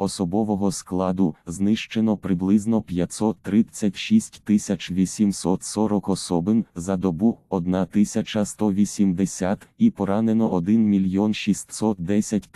Особового складу знищено приблизно 536 840 особин за добу 1180 і поранено 1 мільйон 610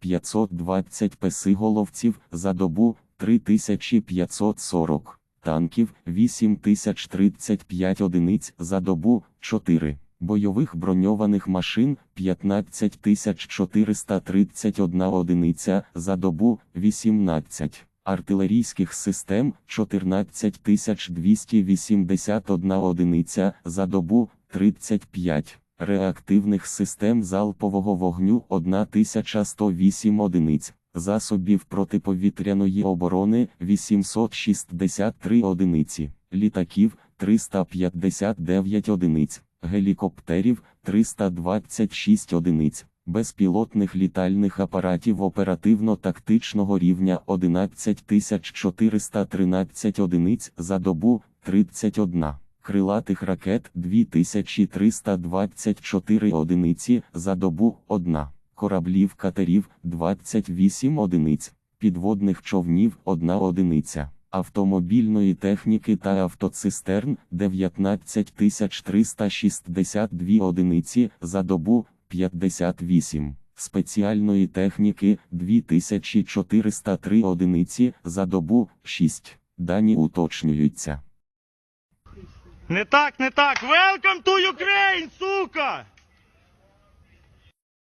520 песиголовців за добу 3540 танків 8035 одиниць за добу 4 бойових броньованих машин 15431 одиниця за добу 18 артилерійських систем 14281 одиниця за добу 35 реактивних систем залпового вогню 1108 одиниць. Засобів протиповітряної оборони 863 одиниці. Літаків 359 одиниць гелікоптерів 326 одиниць, безпілотних літальних апаратів оперативно-тактичного рівня 11413 одиниць за добу 31, крилатих ракет 2324 одиниці за добу 1, кораблів катерів 28 одиниць, підводних човнів 1 одиниця автомобільної техніки та автоцистерн 19362 одиниці за добу 58, спеціальної техніки 2403 одиниці за добу 6. Дані уточнюються. Не так, не так. Welcome to Ukraine, сука!